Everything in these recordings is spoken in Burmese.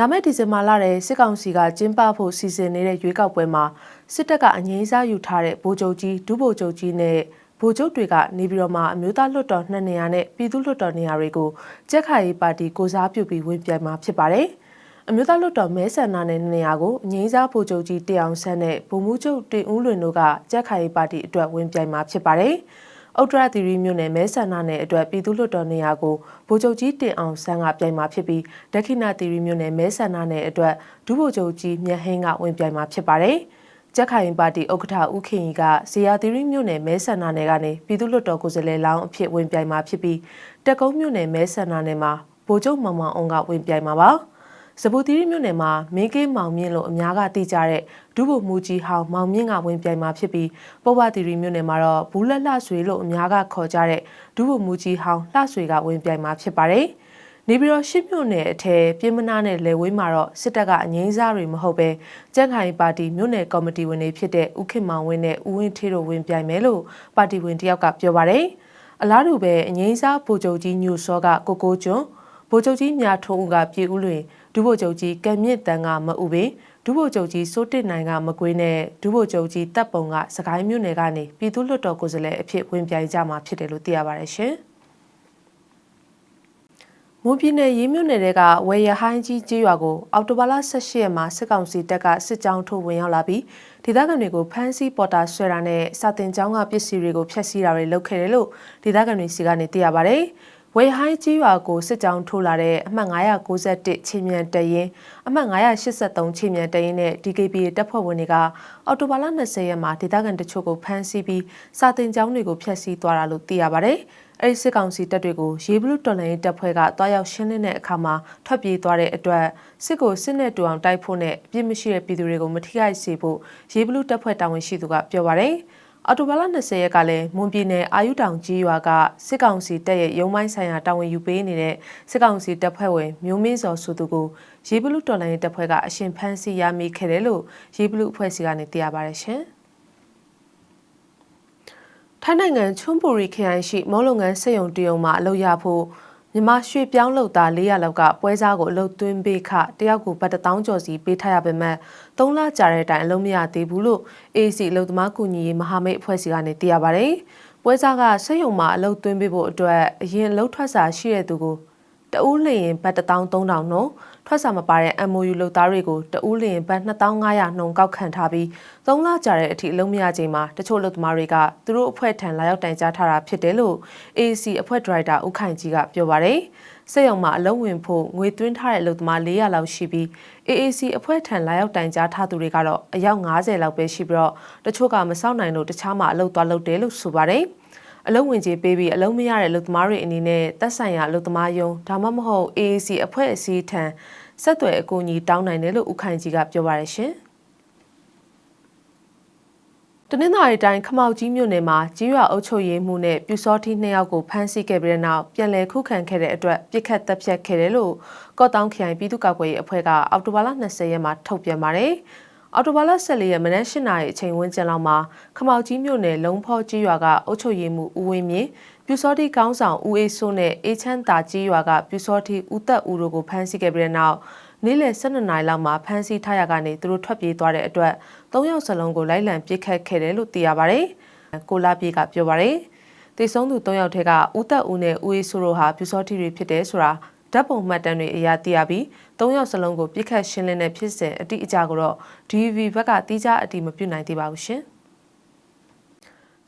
လာမယ့်ဒီဇင်ဘာလထဲစစ်ကောင်စီကကျင်းပဖို့စီစဉ်နေတဲ့ရွေးကောက်ပွဲမှာစစ်တပ်ကအငြိမ်းစားယူထားတဲ့ဗိုလ်ချုပ်ကြီးဒုဗိုလ်ချုပ်ကြီးနဲ့ဗိုလ်ချုပ်တွေကနေပြည်တော်မှာအမျိုးသားလွှတ်တော်နှစ်နေရာနဲ့ပြည်သူ့လွှတ်တော်နေရာတွေကိုကြက်ခိုင်ပါတီကိုစားပြုပြီးဝင်ပြိုင်မှာဖြစ်ပါတယ်။အမျိုးသားလွှတ်တော်မဲဆန္ဒနယ်နေရာကိုအငြိမ်းစားဗိုလ်ချုပ်ကြီးတေအောင်ဆန်းနဲ့ဗိုလ်မှူးချုပ်တင်ဦးလွင်တို့ကကြက်ခိုင်ပါတီအတွက်ဝင်ပြိုင်မှာဖြစ်ပါတယ်။ ဥတ္တရသီရိမြို့နယ်မဲဆန္ဒနယ်အတွက်ပြည်သူ့လွှတ်တော်နေရာကိုဗိုလ်ချုပ်ကြီးတင်အောင်ဆန်းကပြိုင်မှာဖြစ်ပြီးဒက္ခိဏသီရိမြို့နယ်မဲဆန္ဒနယ်အတွက်ဒုဗိုလ်ချုပ်ကြီးမြတ်ဟင်းကဝင်ပြိုင်မှာဖြစ်ပါတယ်။ကြက်ခိုင်ပါတီဥက္ကဋ္ဌဦးခင်ကြီးကဇေယျသီရိမြို့နယ်မဲဆန္ဒနယ်ကနေပြည်သူ့လွှတ်တော်ကိုယ်စားလှယ်လောင်းအဖြစ်ဝင်ပြိုင်မှာဖြစ်ပြီးတက်ကုန်းမြို့နယ်မဲဆန္ဒနယ်မှာဗိုလ်ချုပ်မောင်မောင်အောင်ကဝင်ပြိုင်မှာပါ။ စပူတီရီမြို့နယ်မှာမင်းကေးမောင်မြင့်လို့အများကသိကြတဲ့ဒုဗိုလ်မှူးကြီးဟောင်းမောင်မြင့်ကဝင်ပြိုင်မှာဖြစ်ပြီးပုဗ္ဗတီရီမြို့နယ်မှာတော့ဘူးလက်လှဆွေလို့အများကခေါ်ကြတဲ့ဒုဗိုလ်မှူးကြီးဟောင်းလှဆွေကဝင်ပြိုင်မှာဖြစ်ပါတယ်။နေပြည်တော်ရှစ်မြို့နယ်အထက်ပြည်မနာနဲ့လေဝေးမှာတော့စစ်တပ်ကအငိမ့်စားတွေမဟုတ်ပဲကြက်ခိုင်ပါတီမြို့နယ်ကော်မတီဝင်တွေဖြစ်တဲ့ဦးခင်မောင်ဝင်းနဲ့ဦးဝင်းထေးတို့ဝင်ပြိုင်မယ်လို့ပါတီဝင်တယောက်ကပြောပါတယ်။အလားတူပဲအငိမ့်စားဗိုလ်ချုပ်ကြီးညိုစောကကိုကိုကျွန်း ဗိုလ်ချုပ်ကြီးမြထုံးဦးကပြည်ဦးလွင်ဒုဗိုလ်ချုပ်ကြီးကံမြင့်တန်းကမအူပင်ဒုဗိုလ်ချုပ်ကြီးစိုးတစ်နိုင်ကမကွေးနဲ့ဒုဗိုလ်ချုပ်ကြီးတပ်ပုံကစကိုင်းမြို့နယ်ကနေပြည်သူ့လွှတ်တော်ကိုယ်စားလှယ်အဖြစ်ဝင်ပြိုင်ကြမှာဖြစ်တယ်လို့သိရပါတယ်ရှင်။မွန်ပြည်နယ်ရေးမြို့နယ်ကဝယ်ရဟိုင်းကြီးကျေးရွာကိုအော်တိုဘာလ18ရက်မှာစစ်ကောင်စီတပ်ကစစ်ကြောင်းထုတ်ဝင်ရောက်လာပြီးဒေသခံတွေကိုဖမ်းဆီးပေါ်တာဆွဲတာနဲ့စာတင်ကျောင်းကပစ္စည်းတွေကိုဖျက်ဆီးတာတွေလုပ်ခဲ့တယ်လို့ဒေသခံတွေစီကနေသိရပါတယ်။ ဝေဟိုင်းကြီးရွာကိုစစ်ကြောင်းထိုးလာတဲ့အမှတ်991ချင်းမြန်တရင်အမှတ်983ချင်းမြန်တရင်နဲ့ DKB တပ်ဖွဲ့ဝင်တွေကအော်တိုဘာလ20ရက်မှာဒေသခံတချို့ကိုဖမ်းဆီးပြီးစာတင်ကျောင်းတွေကိုဖျက်ဆီးသွားတာလို့သိရပါတယ်။အဲဒီစစ်ကောင်စီတပ်တွေကိုရေဘလူးတော်လှန်ရေးတပ်ဖွဲ့ကတွားရောက်ရှင်းလင်းတဲ့အခါမှာထွက်ပြေးသွားတဲ့အတွက်စစ်ကိုစစ်နဲ့တူအောင်တိုက်ဖို့နဲ့အပြစ်မရှိတဲ့ပြည်သူတွေကိုမထိခိုက်စေဖို့ရေဘလူးတပ်ဖွဲ့တာဝန်ရှိသူကပြောပါတယ်။ အော်တိုဘာလ20ရက်ကလည်းမွန်ပြည်နယ်အာယုတောင်ကြီးရွာကစစ်ကောင်စီတပ်ရဲ့ရုံးမိုင်းဆိုင်ရာတာဝန်ယူပေးနေတဲ့စစ်ကောင်စီတပ်ဖွဲ့ဝင်မျိုးမင်းစောဆိုသူကိုရေဘလူတော်လိုင်းတပ်ဖွဲ့ကအရှင်ဖမ်းဆီးရမိခဲ့တယ်လို့ရေဘလူအဖွဲ့စီကနေသိရပါတယ်ရှင်။ထိုင်းနိုင်ငံချွန်းပူရီခရိုင်ရှိမောလုံငန်းစက်ရုံတရုံမှာအလုပ်ရဖို့ မြမရွှေပြောင်းလုပ်သား400လောက်ကပွဲစားကိုအလုပ်သွင်းပေးခတယောက်ကိုဘတ်တောင်းကျော်စီပေးထားရပေမဲ့3လကြာတဲ့အတိုင်းအလုပ်မရသေးဘူးလို့ AC အလုပ်သမားကူညီရေးမဟာမိတ်အဖွဲ့စီကနေသိရပါဗျ။ပွဲစားကစက်ရုံမှာအလုပ်သွင်းပေးဖို့အတွက်အရင်လှုပ်ထွက်စာရှိတဲ့သူကိုတဦးလျင်ဘတ်13000နှုန်း ထွက်စာမပါတဲ့ MOU လုပ်သားတွေကိုတဦးလျင်ဘတ်2500နှုန်းကောက်ခံထားပြီး3လကြာတဲ့အထိအလုံးမရချိန်မှာတချို့လုပ်သမားတွေကသူတို့အဖွဲ့ထံလာရောက်တိုင်ကြားထားတာဖြစ်တယ်လို့ AC အဖွဲ့ဒရိုက်တာဦးခိုင်ကြီးကပြောပါတယ်။စက်ရုံမှာအလုံးဝင်ဖို့ငွေသွင်းထားတဲ့လုပ်သမား400လောက်ရှိပြီး AAC အဖွဲ့ထံလာရောက်တိုင်ကြားထားသူတွေကတော့အယောက်90လောက်ပဲရှိပြီးတော့တချို့ကမစောင့်နိုင်လို့တခြားမှာအလုပ်သွားလုပ်တယ်လို့ဆိုပါတယ်။ အလုံးဝင်ကြေးပေးပြီးအလုံးမရတဲ့လူသမားတွေအနေနဲ့သက်ဆိုင်ရာလူသမားယုံဒါမှမဟုတ် AAC အဖွဲ့အစည်းထံဆက်သွယ်အကူအညီတောင်းနိုင်တယ်လို့ဦးခိုင်ကြီးကပြောပါရရှင်တနင်္သာရီတိုင်းခမောက်ကြီးမြို့နယ်မှာကြီးရွာအုပ်ချုပ်ရေးမှုနဲ့ပြူစောတိနှစ်ယောက်ကိုဖမ်းဆီးခဲ့ပြီးတဲ့နောက်ပြန်လည်ခုခံခဲ့တဲ့အတွက်ပြစ်ခတ်တပ်ဖြတ်ခဲ့တယ်လို့ကော့တောင်းခရိုင်ပြည်သူ့ကာကွယ်ရေးအဖွဲ့ကအောက်တိုဘာလ20ရက်မှာထုတ်ပြန်ပါတယ်။ အော်တိုဘာလ14ရက်မနက်8နာရီအချိန်ဝန်းကျင်လောက်မှာခမောက်ကြီးမြို့နယ်လုံဖောကြီးရွာကအုပ်ချုပ်ရေးမှူးဦးဝင်းမြင့်ပြူစောတိကောင်းဆောင်ဦးအေးစိုးနဲ့အေးချမ်းတာကြီးရွာကပြူစောတိဦးသက်ဦးတို့ကိုဖမ်းဆီးခဲ့ပြီးတဲ့နောက်နေ့လယ်12နာရီလောက်မှာဖမ်းဆီးထားရကနေသူတို့ထွက်ပြေးသွားတဲ့အတွက်၃ယောက်စလုံးကိုလိုက်လံပစ်ခတ်ခဲ့တယ်လို့သိရပါတယ်။ကိုလာပြေကပြောပါတယ်။တေဆုံးသူ၃ယောက်ထဲကဦးသက်ဦးနဲ့ဦးအေးစိုးတို့ဟာပြူစောတိတွေဖြစ်တယ်ဆိုတာ ဓာတ်ပုံမှတ်တမ်းတွေအရာသိရပြီး၃ယောက်စလုံးကိုပြစ်ခတ်ရှင်းလင်းတဲ့ဖြစ်စဉ်အတိအကျကိုတော့ DV ဘက်ကတိကျအတိမပြုနိုင်သေးပါဘူးရှင်။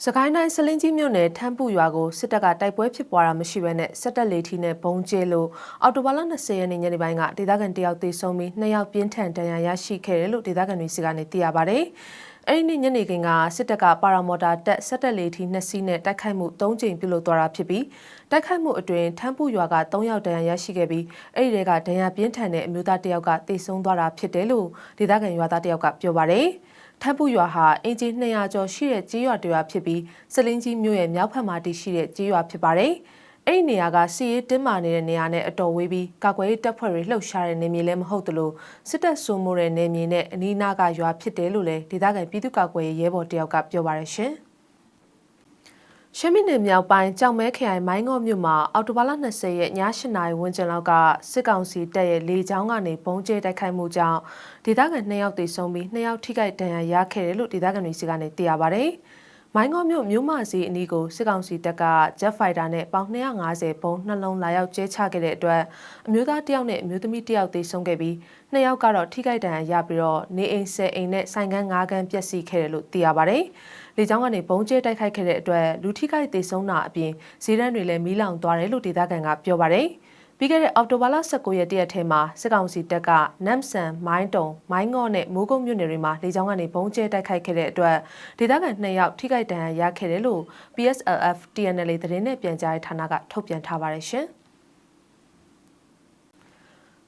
စကိုင်းတိုင်းစလင်းကြီးမြို့နယ်ထမ်းပူရွာကိုစစ်တပ်ကတိုက်ပွဲဖြစ်ပွားတာမရှိဘဲနဲ့စက်တက်လေထီနဲ့ဘုံကျဲလို့အော်တိုဘာလ20ရက်နေ့ညနေပိုင်းကဒေသခံတယောက်သေဆုံးပြီး2ယောက်ပြင်းထန်ဒဏ်ရာရရှိခဲ့တယ်လို့ဒေသခံတွေစီကနေသိရပါဗျ။ အဲ့ဒီနေ့ညနေခင်းကစစ်တပ်ကပါရာမော်တာတက်ဆက်တက်လေးထီနှစ်စီးနဲ့တိုက်ခိုက်မှု၃ကြိမ်ပြုလုပ်သွားတာဖြစ်ပြီးတိုက်ခိုက်မှုအတွင်းထမ်းပူရွာက၃ယောက်ဒဏ်ရာရရှိခဲ့ပြီးအဲ့ဒီတွေကဒဏ်ရာပြင်းထန်တဲ့အမျိုးသားတစ်ယောက်ကတေဆုံးသွားတာဖြစ်တယ်လို့ဒေသခံရွာသားတစ်ယောက်ကပြောပါတယ်ထပ်ပူရွာဟာအင်ဂျီ200ကျော်ရှိတဲ့ကြေးရွာတရွာဖြစ်ပြီးစလင်းကြီးမြို့ရဲ့မြောက်ဘက်မှာတည်ရှိတဲ့ကြေးရွာဖြစ်ပါတယ်။ အဲ့ဒီနေရာကစီရေးတင်းမာနေတဲ့နေရာနဲ့အတော်ဝေးပြီးကာကွယ်ရေးတပ်ဖွဲ့တွေလှုပ်ရှားတဲ့နေမြေလည်းမဟုတ်သလိုစစ်တပ်စိုးမိုးတဲ့နေမြေနဲ့အနီးနားကရွာဖြစ်တယ်လို့လည်းဒေသခံပြည်သူ့ကာကွယ်ရေးရဲဘော်တယောက်ကပြောပါရရှင်။စရှမ်းပြည်နယ်မြောက်ပိုင်းကြောင်မဲခရိုင်မိုင်းငေါ့မြို့မှာအော်တိုဘာလ20ရက်ည8နာရီဝန်းကျင်လောက်ကစစ်ကောင်စီတပ်ရဲ့လေကြောင်းကနေပုံကျဲတိုက်ခိုက်မှုကြောင့်ဒေသခံ2ယောက်သေဆုံးပြီး2ယောက်ထိခိုက်ဒဏ်ရာရခဲ့တယ်လို့ဒေသခံတွေစီကနေသိရပါဗျ။ မိုင်းငေါ့မြို့မြို့မစီအနီးကိုစစ်ကောင်စီတပ်က Jet Fighter နဲ့ပေါင်250ဘုံနှလုံးလာရောက်ကျဲချခဲ့တဲ့အတွက်အမျိုးသားတစ်ယောက်နဲ့အမျိုးသမီးတစ်ယောက်သေဆုံးခဲ့ပြီး2ယောက်ကတော့ထိခိုက်ဒဏ်ရာရပြီးတော့နေအိမ်ဆယ်အိမ်နဲ့ဆိုင်ကန်း၅ကန်းပျက်စီးခဲ့တယ်လို့သိရပါဗျ။လေကြောင်းကနေဘုံကျဲတိုက်ခိုက်ခဲ့တဲ့အတွက်လူထိခိုက်သေဆုံးတာအပြင်ဈေးတန်းတွေလည်းမီးလောင်သွားတယ်လို့ဒေသခံကပြောပါတယ်။ ပြီးခဲ့တဲ့အောက်တိုဘာလ19ရက်တရက်ထဲမှာစစ်ကောင်စီတပ်ကနမ်ဆန်မိုင်းတုံမိုင်းငေါ့နဲ့မိုးကုတ်မြို့နယ်တွေမှာလေကြောင်းကနေဘုံကျဲတိုက်ခိုက်ခဲ့တဲ့အတွက်ဒေသခံ2ယောက်ထိခိုက်ဒဏ်ရာရခဲ့တယ်လို့ PSLF TNL သတင်းနဲ့ပြန်ကြားရေးဌာနကထုတ်ပြန်ထားပါတယ်ရှင်။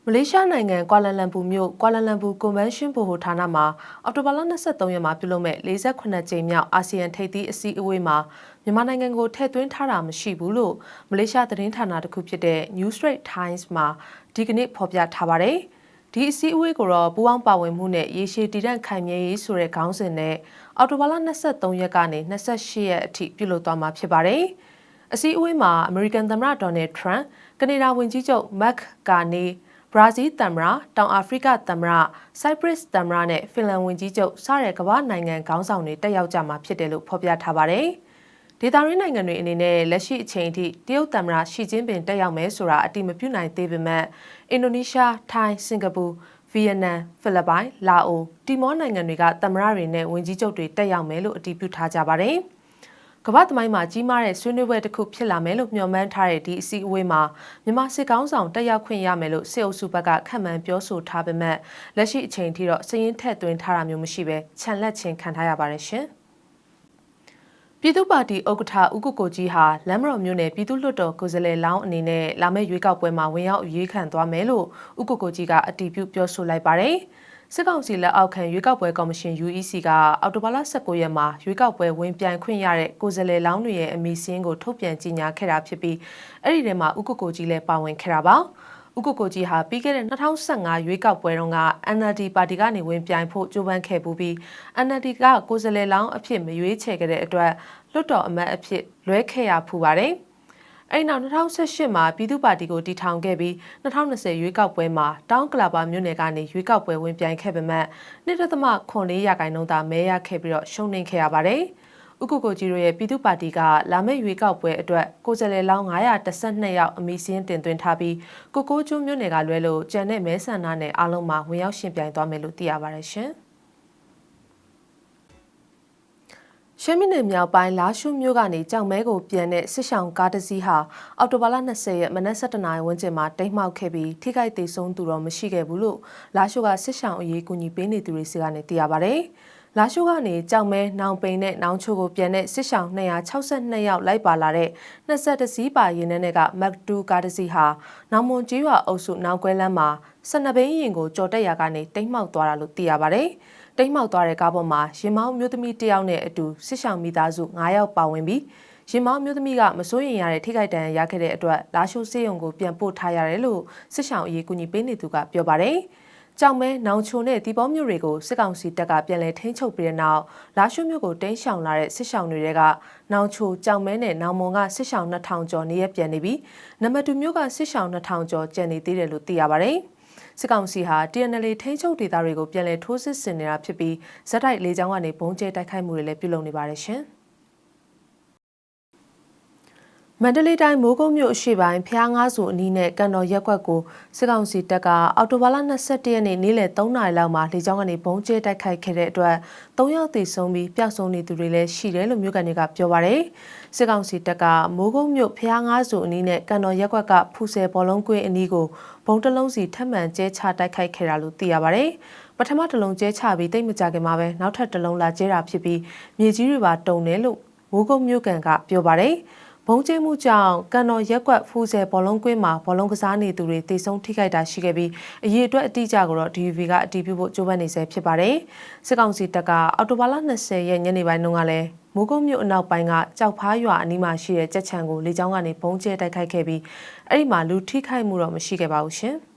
မလေးရှားနိုင်ငံကွာလာလမ်ပူမြို့ကွာလာလမ်ပူကွန်ဗင်းရှင်းဗဟိုဌာနမှာအောက်တိုဘာလ23ရက်မှာပြုလုပ်မဲ့48ကြိမ်မြောက်အာဆီယံထိပ်သီးအစည်းအဝေးမှာမြန်မာနိုင်ငံကိုထည့်သွင်းထားတာမရှိဘူးလို့မလေးရှားသတင်းဌာနတစ်ခုဖြစ်တဲ့ New Straits Times မှာဒီကနေ့ဖော်ပြထားပါတယ်။ဒီအစည်းအဝေးကိုတော့ပူးပေါင်းပါဝင်မှုနဲ့ရေရှည်တည်တံ့ခိုင်မြဲရေးဆိုတဲ့ခေါင်းစဉ်နဲ့အောက်တိုဘာလ23ရက်ကနေ28ရက်အထိပြုလုပ်သွားမှာဖြစ်ပါတယ်။အစည်းအဝေးမှာအမေရိကန်သမ္မတဒေါ်နယ်ထရန့်ကနေဒါဝန်ကြီးချုပ်မက်ကာနီ ဘရာဇီးသမ္မတတောင်အာဖရိကသမ္မတဆိုက်ပရစ်သမ္မတနဲ့ဖင်လန်ဝန်ကြီးချုပ်စတဲ့ကမ္ဘာနိုင်ငံခေါင်းဆောင်တွေတက်ရောက်ကြမှာဖြစ်တယ်လို့ဖော်ပြထားပါတယ်။ဒေသရင်းနိုင်ငံတွေအနေနဲ့လက်ရှိအချိန်ထိတရုတ်သမ္မတရှီကျင်းပင်တက်ရောက်မယ်ဆိုတာအတိမပြုနိုင်သေးပေမဲ့အင်ဒိုနီးရှား၊ထိုင်း၊စင်ကာပူဗီယက်နမ်၊ဖိလစ်ပိုင်၊လာအိုတီမောနိုင်ငံတွေကသမ္မတတွေနဲ့ဝန်ကြီးချုပ်တွေတက်ရောက်မယ်လို့အတည်ပြုထားကြပါတယ်။ ကမ္ဘာသမိုင်းမှာကြီးမားတဲ့ဆွေးနွေးပွဲတစ်ခုဖြစ်လာမယ်လို့မျှော်မှန်းထားတဲ့ဒီအစည်းအဝေးမှာမြန်မာစစ်ကောင်းဆောင်တက်ရောက်ခွင့်ရမယ်လို့စစ်အုပ်စုဘက်ကခန့်မှန်းပြောဆိုထားပေမဲ့လက်ရှိအချိန်ထိတော့စည်ရင်းထက်သွင်းထားတာမျိုးမရှိပဲခြံလက်ချင်းခံထားရပါတယ်ရှင်။ပြည်သူ့ပါတီဥက္ကဋ္ဌဦးကိုကိုကြီးဟာလမ်းမတော်မြို့နယ်ပြည်သူ့လွှတ်တော်ကိုယ်စားလှယ်လောင်းအနေနဲ့လာမယ့်ရွေးကောက်ပွဲမှာဝင်ရောက်ရွေးခံသွားမယ်လို့ဦးကိုကိုကြီးကအတည်ပြုပြောဆိုလိုက်ပါတယ်။ စစ်ကောင်စီလက်အောက်ခံရွေးကောက်ပွဲကော်မရှင် UEC ကအောက်တိုဘာလ19ရက်မှာရွေးကောက်ပွဲဝင်ပြိုင်ခွင့်ရတဲ့ကိုယ်စားလှယ်လောင်းတွေရဲ့အမည်စင်းကိုထုတ်ပြန်ကြေညာခဲ့တာဖြစ်ပြီးအဲ့ဒီထဲမှာဥက္ကိုကြီးလည်းပါဝင်ခဲ့တာပါဥက္ကိုကြီးဟာပြီးခဲ့တဲ့2015ရွေးကောက်ပွဲတုန်းက NLD ပါတီကနေဝင်ပြိုင်ဖို့ကြိုးပမ်းခဲ့ပူပြီး NLD ကကိုယ်စားလှယ်လောင်းအဖြစ်မရွေးချယ်ခဲ့တဲ့အတွက်လွှတ်တော်အမတ်အဖြစ်လွဲခဲ့ရဖူပါတယ်။ အဲဒီနောက်2018မှာပြည်သူ့ပါတီကိုတည်ထောင်ခဲ့ပြီး2020ရွေးကောက်ပွဲမှာတောင်းကလာပါမြို့နယ်ကနေရွေးကောက်ပွဲဝင်ပြိုင်ခဲ့ပေမဲ့1.9ရာခိုင်နှုန်းသာမဲရခဲ့ပြီးတော့ရှုံးနိမ့်ခဲ့ရပါတယ်။ဥက္ကုကိုကြီးတို့ရဲ့ပြည်သူ့ပါတီကလာမယ့်ရွေးကောက်ပွဲအတွက်ကိုယ်စားလှယ်လောင်း912ယောက်အမည်စင်းတင်သွင်းထားပြီးကိုကိုကျိုးမြို့နယ်ကလွဲလို့ကျန်တဲ့မဲဆန္ဒနယ်အားလုံးမှာဝင်ရောက်ရှင်ပြိုင်သွားမယ်လို့သိရပါတယ်ရှင်။ ရှမ်းပြည်နယ်မြောက်ပိုင်းလာရှုမြို့ကနေကြောင်မဲကိုပြန်တဲ့စစ်ဆောင်ကားတစ်စီးဟာအော်တိုဘာလ20ရက်မနက်7:00နာရီဝန်းကျင်မှာတိမ်းမှောက်ခဲ့ပြီးထိခိုက်ဒေဆုံးသူတော့မရှိခဲ့ဘူးလို့လာရှုကစစ်ဆောင်အရေးကူညီပေးနေသူတွေစီကနေသိရပါဗျ။ လာရှုကနေကြောင်မဲနောင်ပိန်နဲ့နောင်ချိုကိုပြန်တဲ့စစ်ဆောင်262ယောက်လိုက်ပါလာတဲ့20စီးပါရင်ထဲကမက်တူကားတစ်စီးဟာနောင်မွန်ကြီးရွာအုပ်စုနောင်ကွဲလမ်းမှာ12ဘိန်းရင်ကိုကြော်တက်ရာကနေတိမ်းမှောက်သွားတာလို့သိရပါဗျ။တိမ်မောက်သွားတဲ့ကားပေါ်မှာရင်မောင်းမျိုးသမီးတစ်ယောက်နဲ့အတူစစ်ဆောင်မိသားစု9ယောက်ပါဝင်ပြီးရင်မောင်းမျိုးသမီးကမစိုးရင်ရတဲ့ထိခိုက်ဒဏ်ရာရခဲ့တဲ့အတွက်လာရှိုးစေးရုံကိုပြန်ပို့ထားရတယ်လို့စစ်ဆောင်အရေးကူညီပေးနေသူကပြောပါတယ်။ ကြောင်မဲနောင်ချိုနဲ့ဒီပေါမြို့တွေကိုစစ်ကောင်စီတပ်ကပြန်လည်ထိန်းချုပ်ပြီးတဲ့နောက်လာရှိုးမြို့ကိုတင်းရှောင်လာတဲ့စစ်ဆောင်တွေကနောင်ချိုကြောင်မဲနဲ့နောင်မွန်ကစစ်ဆောင်2000ကျော်နေရပြန်နေပြီးနံပါတ်2မြို့ကစစ်ဆောင်2000ကျော်ကျန်နေသေးတယ်လို့သိရပါတယ်။စစ်ကောင်စီဟာ TNL ထိန်းချုပ်ဒေသတွေကိုပြန်လည်ထိုးစစ်ဆင်နေတာဖြစ်ပြီးဇက်တိုက်လေကြောင်းကနေဘုံကျဲတိုက်ခိုက်မှုတွေလည်းပြုလုပ်နေပါတယ်ရှင်။ မန္တလေးတိုင်းမိုးကုတ်မြို့အရှိပိုင်းဖျားငါးစုအနီးနဲ့ကန်တော်ရက်ကွက်ကိုစစ်ကောင်စီတပ်ကအော်တိုဘာလ22ရက်နေ့နေ့လယ်3နာရီလောက်မှာလေကြောင်းကနေဘုံကျဲတိုက်ခိုက်ခဲ့တဲ့အတွက်3ယောက်သေဆုံးပြီးပျောက်ဆုံးနေသူတွေလည်းရှိတယ်လို့မြို့ကန်တွေကပြောပါရယ်စစ်ကောင်စီတပ်ကမိုးကုတ်မြို့ဖျားငါးစုအနီးနဲ့ကန်တော်ရက်ကွက်ကဖူဆယ်ဘောလုံးကွင်းအနီးကိုဘုံတလုံးစီထပ်မံကျဲချတိုက်ခိုက်ခဲ့တာလို့သိရပါရယ်ပထမတလုံးကျဲချပြီးတိတ်မကြခင်မှာပဲနောက်ထပ်တလုံးလာကျဲတာဖြစ်ပြီးမြေကြီးတွေပါတုံတယ်လို့မိုးကုတ်မြို့ကန်ကပြောပါရယ် ဘုံကျင်းမှုကြောင့်ကန်တော်ရက်ကွက်ဖူးဆယ်ဘောလုံးကွင်းမှာဘောလုံးကစားနေသူတွေတေဆုံးထိခိုက်တာရှိခဲ့ပြီးအရေးအတွက်အတိအကျကိုတော့ DVB ကအတည်ပြုဖို့ကြိုးပမ်းနေဆဲဖြစ်ပါတယ်။စစ်ကောင်စီတပ်ကအော်တိုဘာလ20ရက်ညနေပိုင်းတုန်းကလည်းမိုးကုတ်မြို့အနောက်ပိုင်းကကြောက်ဖားရွာအနီးမှာရှိတဲ့ကြက်ချံကိုလေကြောင်းကနေဘုံကျဲတိုက်ခိုက်ခဲ့ပြီးအဲ့ဒီမှာလူထိခိုက်မှုတော့မရှိခဲ့ပါဘူးရှင်။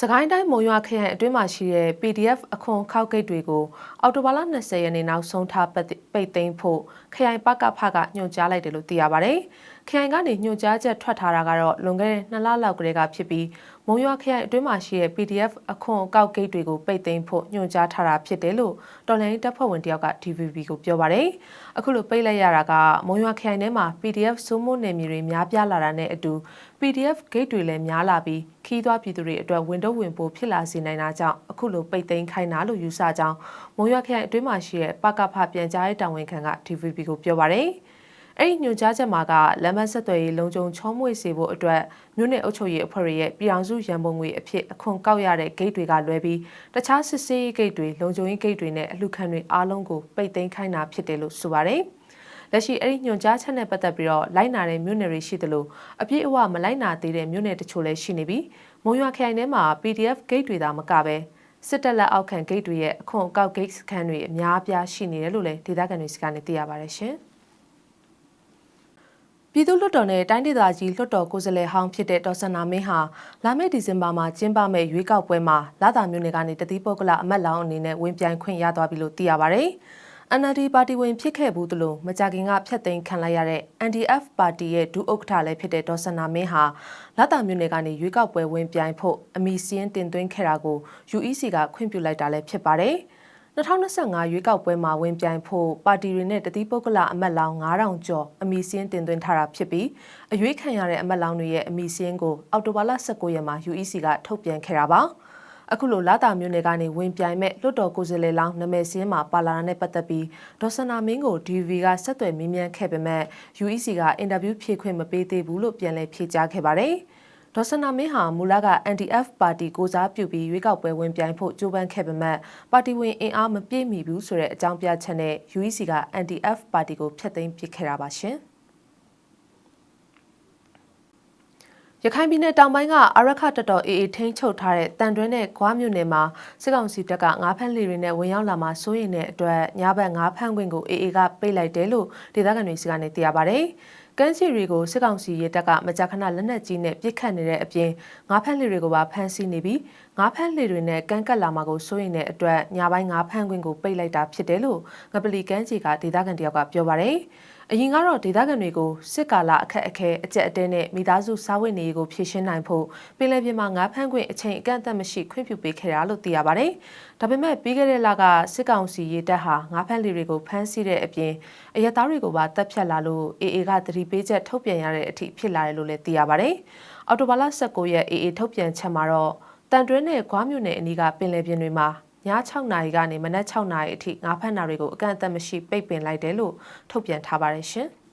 စကိုင်းတိုင်းမုံရွာခရိုင်အတွင်းမှာရှိတဲ့ PDF အခွန်ခောက်ဂိတ်တွေကိုအော်တိုဘာလ20ရက်နေ့နောက်ဆုံးထားပိတ်ပိတ်သိမ်းဖို့ခရိုင်ပကဖကညွှန်ကြားလိုက်တယ်လို့သိရပါဗျ။ ခရိုင်ကနေညွှန်ကြားချက်ထွက်ထားတာကတော့လွန်ခဲ့တဲ့2လလောက်ကလေးကဖြစ်ပြီးမုံရွာခရိုင်အတွင်းမှာရှိတဲ့ PDF အခွန်ကောက်ဂိတ်တွေကိုပိတ်သိမ်းဖို့ညွှန်ကြားထားတာဖြစ်တယ်လို့တော်လိုင်းတပ်ဖွဲ့ဝင်တယောက်က DVB ကိုပြောပါတယ်။အခုလိုပိတ်လိုက်ရတာကမုံရွာခရိုင်ထဲမှာ PDF စိုးမိုးနယ်မြေတွေများပြားလာတာနဲ့အတူ PDF ဂိတ်တွေလည်းများလာပြီးခီးသွွားပြည်သူတွေအတွက်ဝင်တော့ဝင်ပို့ဖြစ်လာစေနိုင်တာကြောင့်အခုလိုပိတ်သိမ်းခိုင်းတာလို့ယူဆကြောင်းမုံရွာခရိုင်အတွင်းမှာရှိတဲ့ပကဖပြန်ကြားရေးတာဝန်ခံက DVB ကိုပြောပါတယ်။ အဲ့ဒီညွှန်ကြားချက်မှာကလမ်းမဆက်သွယ်ရေးလုံခြုံချောမွေ့စေဖို့အတွက်မြို့နယ်အုပ်ချုပ်ရေးအဖွဲ့ရဲ့ပြည်အောင်စုရန်ပုံငွေအဖြစ်အခွန်ကောက်ရတဲ့ဂိတ်တွေကလွဲပြီးတခြားစစ်ဆေးရေးဂိတ်တွေလုံခြုံရေးဂိတ်တွေနဲ့အလှခံတွေအားလုံးကိုပိတ်သိမ်းခိုင်းတာဖြစ်တယ်လို့ဆိုပါတယ်။လက်ရှိအဲ့ဒီညွှန်ကြားချက်နဲ့ပတ်သက်ပြီးတော့လိုက်နာတဲ့မြို့နယ်တွေရှိသလိုအပြည့်အဝမလိုက်နာသေးတဲ့မြို့နယ်တချို့လည်းရှိနေပြီးမုံရွာခရိုင်ထဲမှာ PDF ဂိတ်တွေသာမကပဲစစ်တပ်လက်အောက်ခံဂိတ်တွေရဲ့အခွန်အကောက်ဂိတ်စခန်းတွေအများအပြားရှိနေတယ်လို့လည်းဒေသခံတွေစကနေသိရပါတယ်ရှင်။ ပြည်သူ့လွှတ်တော်နဲ့တိုင်းဒေသကြီးလွှတ်တော်ကိုယ်စားလှယ်ဟောင်းဖြစ်တဲ့ဒေါ်စန္နာမင်းဟာလာမယ့်ဒီဇင်ဘာမှာကျင်းပမယ့်ရွေးကောက်ပွဲမှာလာတာမျိုးနယ်ကနေတတိပုဂ္ဂလအမတ်လောင်းအနေနဲ့ဝင်ပြိုင်ခွင့်ရသွားပြီလို့သိရပါဗျ။ NLD ပါတီဝင်ဖြစ်ခဲ့ဘူးသလိုမကြခင်ကဖျက်သိမ်းခံလိုက်ရတဲ့ NDF ပါတီရဲ့ဒုဥက္ကဋ္ဌလည်းဖြစ်တဲ့ဒေါ်စန္နာမင်းဟာလာတာမျိုးနယ်ကနေရွေးကောက်ပွဲဝင်ပြိုင်ဖို့အမီစင်းတင်သွင်းခဲ့တာကို UEC ကခွင့်ပြုလိုက်တာလည်းဖြစ်ပါတယ်။ 2025ရွေးကောက်ပွဲမှာဝင်ပြိုင်ဖို့ပါတီတွေနဲ့တတိပုဂ္ဂလအမတ်လောင်း9000ကျော်အမည်စင်းတင်သွင်းထားတာဖြစ်ပြီးအရွေးခံရတဲ့အမတ်လောင်းတွေရဲ့အမည်စင်းကိုအောက်တိုဘာလ19ရက်မှာ UEC ကထုတ်ပြန်ခဲ့တာပါအခုလိုလာတာမျိုးနယ်ကနေဝင်ပြိုင်မဲ့လွတ်တော်ကိုယ်စားလှယ်လောင်းနာမည်စင်းမှာပါလာတာနဲ့ပတ်သက်ပြီးဒေါ်စနာမင်းကို DV ကဆက်သွယ်မေးမြန်းခဲ့ပေမဲ့ UEC ကအင်တာဗျူးဖြေခွင့်မပေးသေးဘူးလို့ပြန်လည်ဖြေကြားခဲ့ပါတယ်။ ဒေါ်စနာမင်းဟာမူလက NDF ပါတီကိုစားပြုပြီးရွေးကောက်ပွဲဝင်ပြိုင်ဖို့ကြိုးပမ်းခဲ့ပေမဲ့ပါတီဝင်အင်အားမပြည့်မီဘူးဆိုတဲ့အကြောင်းပြချက်နဲ့ UEC က NDF ပါတီကိုဖျက်သိမ်းပစ်ခဲ့တာပါရှင် ရခိုင်ပြည်နယ်တောင်ပိုင်းကအရခတတော်အေအေထိန်းချုပ်ထားတဲ့တန်တွင်းနဲ့ဂွားမြို့နယ်မှာစစ်ကောင်စီတပ်ကငါးဖမ်းလေတွေနဲ့ဝင်ရောက်လာမှစိုးရိမ်တဲ့အတွက်ညဘက်ငါးဖမ်းခွင့်ကိုအေအေကပိတ်လိုက်တယ်လို့ဒေသခံတွေစီကနေသိရပါဗျ။ကမ်းခြေတွေကိုစစ်ကောင်စီရဲတပ်ကမကြာခဏလက်နက်ကြီးနဲ့ပစ်ခတ်နေတဲ့အပြင်ငါးဖက်လှေတွေကိုပါဖမ်းဆီးနေပြီးငါးဖက်လှေတွေနဲ့ကမ်းကပ်လာမှာကိုစိုးရိမ်တဲ့အတွက်ညပိုင်းငါးဖမ်းခွင့်ကိုပိတ်လိုက်တာဖြစ်တယ်လို့ငပလီကမ်းခြေကဒေသခံတယောက်ကပြောပါတယ်။ အရင်ကတော့ဒေသခံတွေကိုစစ်ကာလအခက်အခဲအကျက်အတဲနဲ့မိသားစုစားဝတ်နေရေးကိုဖြည့်ရှင်းနိုင်ဖို့ပင်လယ်ပြင်မှာငါးဖမ်းခွင့်အချိန်အကန့်အသတ်မရှိခွင့်ပြုပေးခဲ့တာလို့သိရပါတယ်။ဒါပေမဲ့ပြီးခဲ့တဲ့လကစစ်ကောင်စီရေးတပ်ဟာငါးဖမ်းလေတွေကိုဖမ်းဆီးတဲ့အပြင်အရက်သားတွေကိုပါတပ်ဖြတ်လာလို့ AA ကသတိပေးချက်ထုတ်ပြန်ရတဲ့အထိဖြစ်လာတယ်လို့လည်းသိရပါတယ်။အော်တိုဘာလ19ရက် AA ထုတ်ပြန်ချက်မှာတော့တန်တွင်းနဲ့ဂွားမြို့နယ်အနီးကပင်လယ်ပြင်တွေမှာ ည6နာရီကနေမနက်6နာရီအထိငါးဖက်နာတွေကိုအကန့်အသတ်မရှိပိတ်ပင်လိုက်တယ်လို့ထုတ်ပြန်ထားပါတယ်ရှင်။